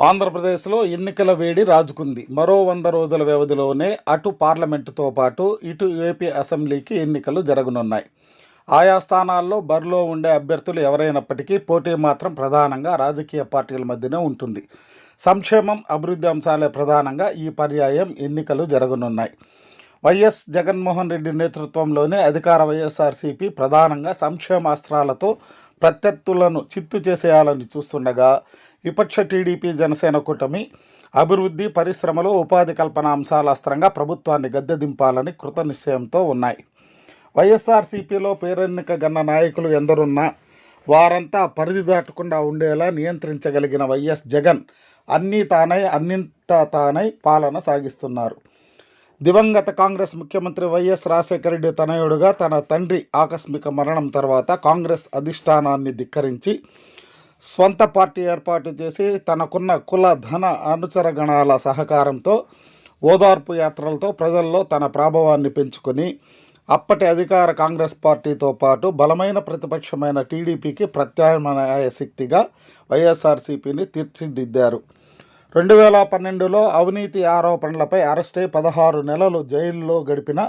ఆంధ్రప్రదేశ్లో ఎన్నికల వేడి రాజుకుంది. మరో వంద రోజుల వ్యవధిలోనే అటు పార్లమెంటుతో పాటు ఇటు ఏపీ అసెంబ్లీకి ఎన్నికలు జరగనున్నాయి. ఆయా స్థానాల్లో బరిలో ఉండే అభ్యర్థులు ఎవరైనప్పటికీ పోటీ మాత్రం ప్రధానంగా రాజకీయ పార్టీల మధ్యనే ఉంటుంది. సంక్షేమం అభివృద్ధి అంశాలే ప్రధానంగా ఈ పర్యాయం ఎన్నికలు జరగనున్నాయి. వైఎస్ జగన్మోహన్ రెడ్డి నేతృత్వంలోనే అధికార వైఎస్ఆర్సీపీ ప్రధానంగా సంక్షేమాస్త్రాలతో ప్రత్యర్థులను చిత్తు చేసేయాలని చూస్తుండగా విపక్ష టీడీపీ జనసేన కూటమి అభివృద్ధి పరిశ్రమలు ఉపాధి కల్పన అంశాల అస్త్రంగా ప్రభుత్వాన్ని గద్దె దింపాలని కృత నిశ్చయంతో ఉన్నాయి. వైఎస్ఆర్సీపీలో పేరెన్నిక గన్న నాయకులు ఎందరున్నా వారంతా పరిధి దాటకుండా ఉండేలా నియంత్రించగలిగిన వైఎస్ జగన్ అన్నీ తానై అన్నింట తానై పాలన సాగిస్తున్నారు. దివంగత కాంగ్రెస్ ముఖ్యమంత్రి వైఎస్ రాజశేఖర రెడ్డి తనయుడుగా తన తండ్రి ఆకస్మిక మరణం తర్వాత కాంగ్రెస్ అధిష్టానాన్ని ధిక్కరించి స్వంత పార్టీ ఏర్పాటు చేసి తనకున్న కుల ధన అనుచరగణాల సహకారంతో ఓదార్పు యాత్రలతో ప్రజల్లో తన ప్రాభవాన్ని పెంచుకొని అప్పటి అధికార కాంగ్రెస్ పార్టీతో పాటు బలమైన ప్రతిపక్షమైన టీడీపీకి ప్రత్యామ్నాయ శక్తిగా వైఎస్ఆర్సీపీని తీర్చిదిద్దారు. రెండు వేల పన్నెండులో అవినీతి ఆరోపణలపై అరెస్టై పదహారు నెలలు జైల్లో గడిపిన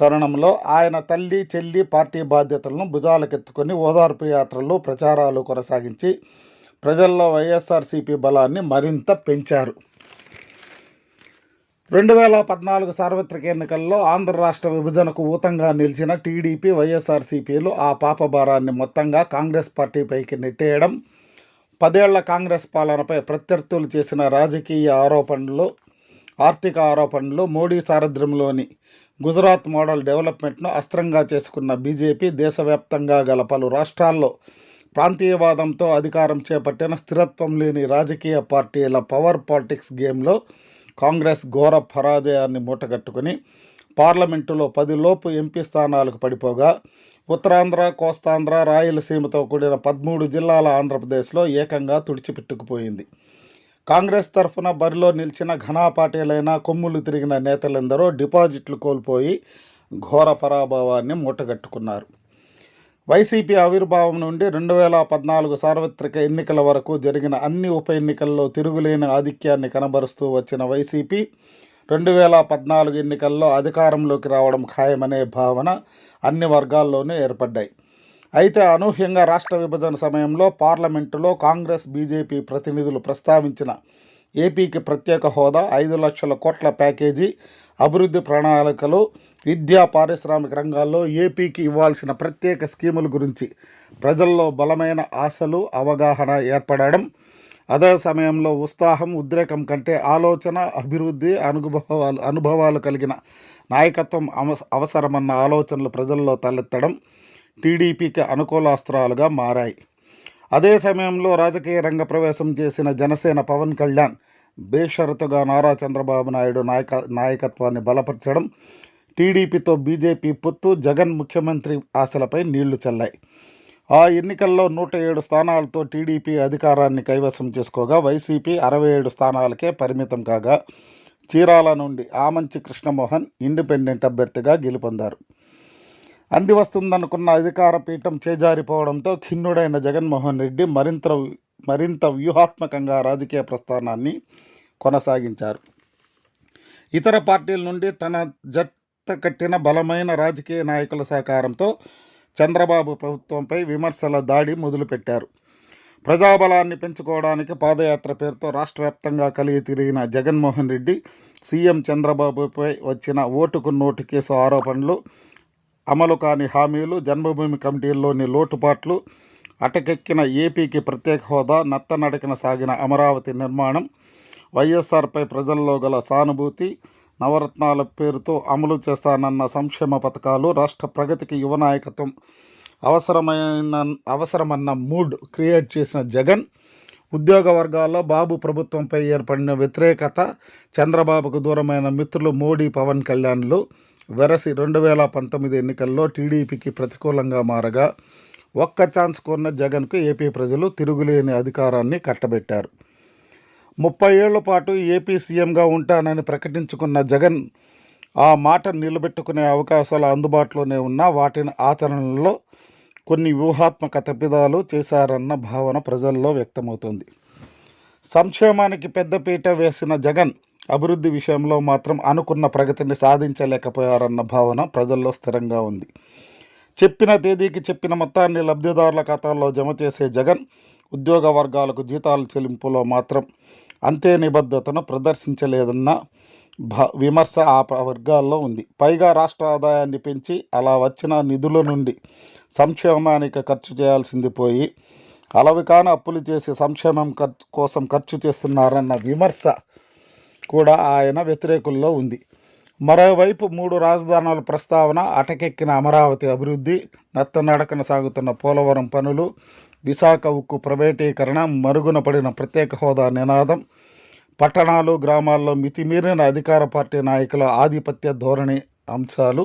తరుణంలో ఆయన తల్లి చెల్లి పార్టీ బాధ్యతలను భుజాలకెత్తుకొని ఓదార్పు యాత్రలు ప్రచారాలు కొనసాగించి ప్రజల్లో వైఎస్ఆర్సీపీ బలాన్ని మరింత పెంచారు. రెండు వేల పద్నాలుగు సార్వత్రిక ఎన్నికల్లో ఆంధ్ర రాష్ట్ర విభజనకు ఊతంగా నిలిచిన టీడీపీ వైఎస్ఆర్సీపీలు ఆ పాపభారాన్ని మొత్తంగా కాంగ్రెస్ పార్టీపైకి నెట్టేయడం పదేళ్ళ కాంగ్రెస్ పాలనపై ప్రత్యర్థులు చేసిన రాజకీయ ఆరోపణలు ఆర్థిక ఆరోపణలు మోడీ సారథ్యంలోని గుజరాత్ మోడల్ డెవలప్మెంట్ను అస్త్రంగా చేసుకున్న బీజేపీ దేశవ్యాప్తంగా గల పలు రాష్ట్రాల్లో ప్రాంతీయవాదంతో అధికారం చేపట్టిన స్థిరత్వం లేని రాజకీయ పార్టీల పవర్ పాలిటిక్స్ గేమ్లో కాంగ్రెస్ ఘోర పరాజయాన్ని మూటగట్టుకుని పార్లమెంటులో పదిలోపు ఎంపీ స్థానాలకు పడిపోగా ఉత్తరాంధ్ర కోస్తాంధ్ర రాయలసీమతో కూడిన పదమూడు జిల్లాల ఆంధ్రప్రదేశ్లో ఏకంగా తుడిచిపెట్టుకుపోయింది కాంగ్రెస్ తరఫున బరిలో నిలిచిన ఘనా పార్టీలైన కొమ్ములు తిరిగిన నేతలందరూ డిపాజిట్లు కోల్పోయి ఘోర పరాభవాన్ని మూటగట్టుకున్నారు. వైసీపీ ఆవిర్భావం నుండి రెండు వేల పద్నాలుగు సార్వత్రిక ఎన్నికల వరకు జరిగిన అన్ని ఉప ఎన్నికల్లో తిరుగులేని ఆధిక్యాన్ని కనబరుస్తూ వచ్చిన వైసీపీ రెండు వేల పద్నాలుగు ఎన్నికల్లో అధికారంలోకి రావడం ఖాయమనే భావన అన్ని వర్గాల్లోనూ ఏర్పడ్డాయి. అయితే అనూహ్యంగా రాష్ట్ర విభజన సమయంలో పార్లమెంటులో కాంగ్రెస్ బీజేపీ ప్రతినిధులు ప్రస్తావించిన ఏపీకి ప్రత్యేక హోదా ఐదు లక్షల కోట్ల ప్యాకేజీ అభివృద్ధి ప్రణాళికలు విద్యా పారిశ్రామిక రంగాల్లో ఏపీకి ఇవ్వాల్సిన ప్రత్యేక స్కీముల గురించి ప్రజల్లో బలమైన ఆశలు అవగాహన ఏర్పడడం అదే సమయంలో ఉత్సాహం ఉద్రేకం కంటే ఆలోచన అభివృద్ధి అనుభవాలు అనుభవాలు కలిగిన నాయకత్వం అవస అవసరమన్న ఆలోచనలు ప్రజల్లో తలెత్తడం టీడీపీకి అనుకూలాస్త్రాలుగా మారాయి. అదే సమయంలో రాజకీయ రంగ ప్రవేశం చేసిన జనసేన పవన్ కళ్యాణ్ బేషరతుగా నారా చంద్రబాబు నాయుడు నాయక నాయకత్వాన్ని బలపరచడం టీడీపీతో బీజేపీ పొత్తు జగన్ ముఖ్యమంత్రి ఆశలపై నీళ్ళు చల్లాయి. ఆ ఎన్నికల్లో నూట ఏడు స్థానాలతో టీడీపీ అధికారాన్ని కైవసం చేసుకోగా వైసీపీ అరవై ఏడు స్థానాలకే పరిమితం కాగా చీరాల నుండి ఆమంచి కృష్ణమోహన్ ఇండిపెండెంట్ అభ్యర్థిగా గెలుపొందారు. అంది వస్తుందనుకున్న అధికార పీఠం చేజారిపోవడంతో ఖిన్నుడైన జగన్మోహన్ రెడ్డి మరింత మరింత వ్యూహాత్మకంగా రాజకీయ ప్రస్థానాన్ని కొనసాగించారు. ఇతర పార్టీల నుండి తన జత్త కట్టిన బలమైన రాజకీయ నాయకుల సహకారంతో చంద్రబాబు ప్రభుత్వంపై విమర్శల దాడి మొదలుపెట్టారు. ప్రజాబలాన్ని పెంచుకోవడానికి పాదయాత్ర పేరుతో రాష్ట్ర వ్యాప్తంగా కలిగి తిరిగిన జగన్మోహన్ రెడ్డి సీఎం చంద్రబాబుపై వచ్చిన ఓటుకు నోటు కేసు ఆరోపణలు అమలు కాని హామీలు జన్మభూమి కమిటీల్లోని లోటుపాట్లు అటకెక్కిన ఏపీకి ప్రత్యేక హోదా నత్తనడకన సాగిన అమరావతి నిర్మాణం వైఎస్ఆర్పై ప్రజల్లో గల సానుభూతి నవరత్నాల పేరుతో అమలు చేస్తానన్న సంక్షేమ పథకాలు రాష్ట్ర ప్రగతికి యువ నాయకత్వం. అవసరమైన అవసరమన్న మూడ్ క్రియేట్ చేసిన జగన్ ఉద్యోగ వర్గాల్లో బాబు ప్రభుత్వంపై ఏర్పడిన వ్యతిరేకత చంద్రబాబుకు దూరమైన మిత్రులు మోడీ పవన్ కళ్యాణ్లు వెరసి రెండు వేల పంతొమ్మిది ఎన్నికల్లో టీడీపీకి ప్రతికూలంగా మారగా ఒక్క ఛాన్స్ కొన్న జగన్కు ఏపీ ప్రజలు తిరుగులేని అధికారాన్ని కట్టబెట్టారు. ముప్పై ఏళ్ళ పాటు ఏపీ సీఎంగా ఉంటానని ప్రకటించుకున్న జగన్ ఆ మాట నిలబెట్టుకునే అవకాశాలు అందుబాటులోనే ఉన్నా వాటిని ఆచరణలో కొన్ని వ్యూహాత్మక తప్పిదాలు చేశారన్న భావన ప్రజల్లో వ్యక్తమవుతుంది. సంక్షేమానికి పెద్దపీట వేసిన జగన్ అభివృద్ధి విషయంలో మాత్రం అనుకున్న ప్రగతిని సాధించలేకపోయారన్న భావన ప్రజల్లో స్థిరంగా ఉంది. చెప్పిన తేదీకి చెప్పిన మొత్తాన్ని లబ్ధిదారుల ఖాతాల్లో జమ చేసే జగన్ ఉద్యోగ వర్గాలకు జీతాల చెల్లింపులో మాత్రం అంతే నిబద్ధతను ప్రదర్శించలేదన్న భ విమర్శ ఆ వర్గాల్లో ఉంది. పైగా రాష్ట్ర ఆదాయాన్ని పెంచి అలా వచ్చిన నిధుల నుండి సంక్షేమానికి ఖర్చు చేయాల్సింది పోయి అలవి కాని అప్పులు చేసి సంక్షేమం ఖర్చు కోసం ఖర్చు చేస్తున్నారన్న విమర్శ కూడా ఆయన వ్యతిరేకుల్లో ఉంది. మరోవైపు మూడు రాజధానుల ప్రస్తావన అటకెక్కిన అమరావతి అభివృద్ధి నత్తనడకన సాగుతున్న పోలవరం పనులు విశాఖ ఉక్కు ప్రైవేటీకరణ మరుగున పడిన ప్రత్యేక హోదా నినాదం. పట్టణాలు గ్రామాల్లో మితిమీరిన అధికార పార్టీ నాయకుల ఆధిపత్య ధోరణి అంశాలు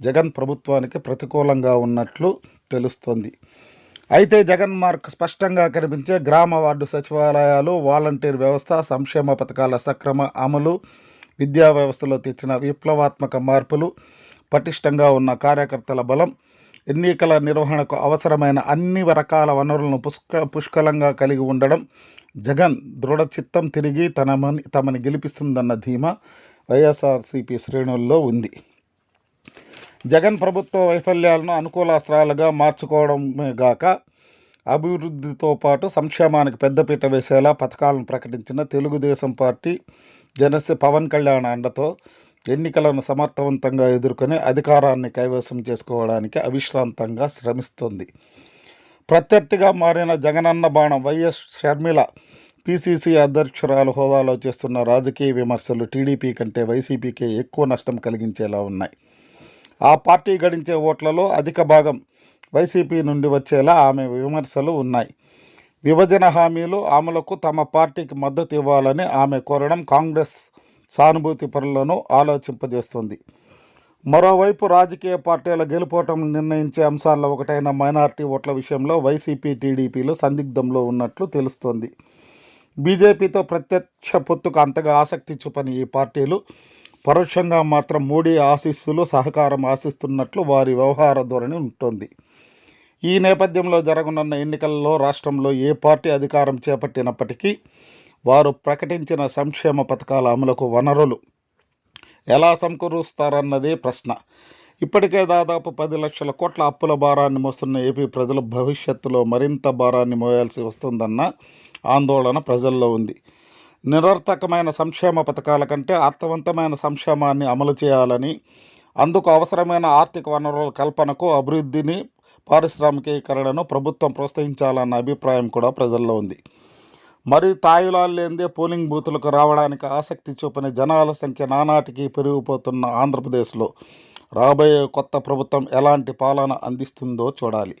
జగన్ ప్రభుత్వానికి ప్రతికూలంగా ఉన్నట్లు తెలుస్తోంది. అయితే జగన్ మార్క్ స్పష్టంగా కనిపించే గ్రామ వార్డు సచివాలయాలు వాలంటీర్ వ్యవస్థ సంక్షేమ పథకాల సక్రమ అమలు విద్యా వ్యవస్థలో తెచ్చిన విప్లవాత్మక మార్పులు పటిష్టంగా ఉన్న కార్యకర్తల బలం ఎన్నికల నిర్వహణకు అవసరమైన అన్ని రకాల వనరులను పుష్క పుష్కలంగా కలిగి ఉండడం జగన్ దృఢ చిత్తం తిరిగి తనమని తమని గెలిపిస్తుందన్న ధీమా వైఎస్ఆర్సీపీ శ్రేణుల్లో ఉంది. జగన్ ప్రభుత్వ వైఫల్యాలను అనుకూలాస్త్రాలుగా మార్చుకోవడమే గాక అభివృద్ధితో పాటు సంక్షేమానికి పెద్దపీట వేసేలా పథకాలను ప్రకటించిన తెలుగుదేశం పార్టీ జనసే పవన్ కళ్యాణ్ అండతో ఎన్నికలను సమర్థవంతంగా ఎదుర్కొని అధికారాన్ని కైవసం చేసుకోవడానికి అవిశ్రాంతంగా శ్రమిస్తుంది. ప్రత్యర్థిగా మారిన జగనన్న బాణం వైఎస్ షర్మిల పిసిసి అధ్యక్షురాలు హోదాలో చేస్తున్న రాజకీయ విమర్శలు టీడీపీ కంటే వైసీపీకే ఎక్కువ నష్టం కలిగించేలా ఉన్నాయి. ఆ పార్టీ గడించే ఓట్లలో అధిక భాగం వైసీపీ నుండి వచ్చేలా ఆమె విమర్శలు ఉన్నాయి. విభజన హామీలు ఆమెలకు తమ పార్టీకి మద్దతు ఇవ్వాలని ఆమె కోరడం కాంగ్రెస్ సానుభూతి పరులను ఆలోచింపజేస్తుంది. మరోవైపు రాజకీయ పార్టీల గెలుపోటం నిర్ణయించే అంశాల్లో ఒకటైన మైనార్టీ ఓట్ల విషయంలో వైసీపీ టీడీపీలు సందిగ్ధంలో ఉన్నట్లు తెలుస్తోంది. బీజేపీతో ప్రత్యక్ష పొత్తుకు అంతగా ఆసక్తి చూపని ఈ పార్టీలు పరోక్షంగా మాత్రం మోడీ ఆశీస్సులు సహకారం ఆశిస్తున్నట్లు వారి వ్యవహార ధోరణి ఉంటుంది. ఈ నేపథ్యంలో జరగనున్న ఎన్నికల్లో రాష్ట్రంలో ఏ పార్టీ అధికారం చేపట్టినప్పటికీ వారు ప్రకటించిన సంక్షేమ పథకాల అమలుకు వనరులు ఎలా సమకూరుస్తారన్నదే ప్రశ్న. ఇప్పటికే దాదాపు పది లక్షల కోట్ల అప్పుల భారాన్ని మోస్తున్న ఏపీ ప్రజలు భవిష్యత్తులో మరింత భారాన్ని మోయాల్సి వస్తుందన్న ఆందోళన ప్రజల్లో ఉంది. నిరర్థకమైన సంక్షేమ పథకాల కంటే అర్థవంతమైన సంక్షేమాన్ని అమలు చేయాలని అందుకు అవసరమైన ఆర్థిక వనరుల కల్పనకు అభివృద్ధిని పారిశ్రామికీకరణను ప్రభుత్వం ప్రోత్సహించాలన్న అభిప్రాయం కూడా ప్రజల్లో ఉంది. మరి తాయిలాలు లేనిదే పోలింగ్ బూతులకు రావడానికి ఆసక్తి చూపిన జనాల సంఖ్య నానాటికి పెరిగిపోతున్న ఆంధ్రప్రదేశ్లో. రాబోయే కొత్త ప్రభుత్వం ఎలాంటి పాలన అందిస్తుందో చూడాలి.